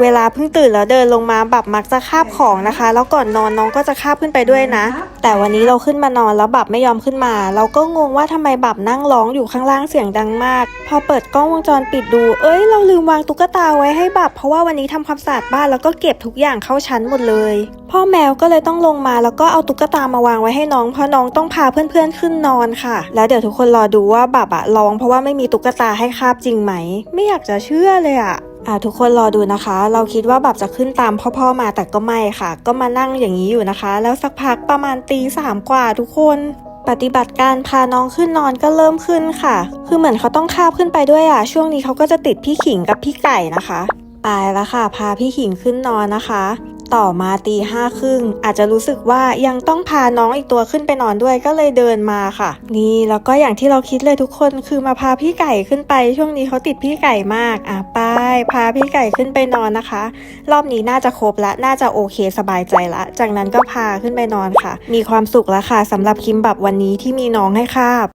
เวลาเพิ่งตื่นแล้วเดินลงมาบับมักจะคาบของนะคะ แล้วก่อนนอนน้องก็จะคาบขึ้นไปด้วยนะ แต่วันนี้เราขึ้นมานอนแล้วบับไม่ยอมขึ้นมา เราก็งงว่าทำไมบับนั่งร้องอยู่ข้างล่างเสียงดังมาก พอเปิดกล้องวงจรปิดดู เอ้ย เราลืมวางตุ๊กตาไว้ให้บับ เพราะว่าวันนี้ทำความสะอาดบ้านแล้วก็เก็บทุกอย่างเข้าชั้นหมดเลย พ่อแมวก็เลยต้องลงมาแล้วก็เอาตุ๊กตามาวางไว้ให้น้องเพราะน้องต้องพาเพื่อนๆขึ้นนอนค่ะ แล้วเดี๋ยวทุกคนรอดูว่าบับอะร้อง เพราะว่าไม่มีตุ๊กตาให้คาบจริงไหม ไม่อยากจะเชื่อเลยอะ อ่าทุกคนรอดูนะคะ เราคิดว่าแบบจะขึ้นตามพ่อๆมาแต่ก็ไม่ค่ะ ก็มานั่งอย่างนี้อยู่นะคะ แล้วสักพักประมาณตีสามกว่าทุกคน ปฏิบัติการพาน้องขึ้นนอนก็เริ่มขึ้นค่ะ คือเหมือนเขาต้องคาบขึ้นไปด้วยอะ ช่วงนี้เขาก็จะติดพี่ขิงกับพี่ไก่นะคะ ไปแล้วค่ะ พาพี่ขิงขึ้นนอนนะคะ ต่อมาตีห้าครึ่งอาจจะรู้สึกว่ายังต้องพาน้องอีกตัวขึ้นไปนอนด้วยก็เลยเดินมาค่ะ นี่แล้วก็อย่างที่เราคิดเลยทุกคนคือมาพาพี่ไก่ขึ้นไป ช่วงนี้เขาติดพี่ไก่มากอะไปพาพี่ไก่ขึ้นไปนอนนะคะ รอบนี้น่าจะครบละน่าจะโอเคสบายใจละ จากนั้นก็พาขึ้นไปนอนค่ะ มีความสุขแล้วค่ะสำหรับคิมบับวันนี้ที่มีน้องให้คาบ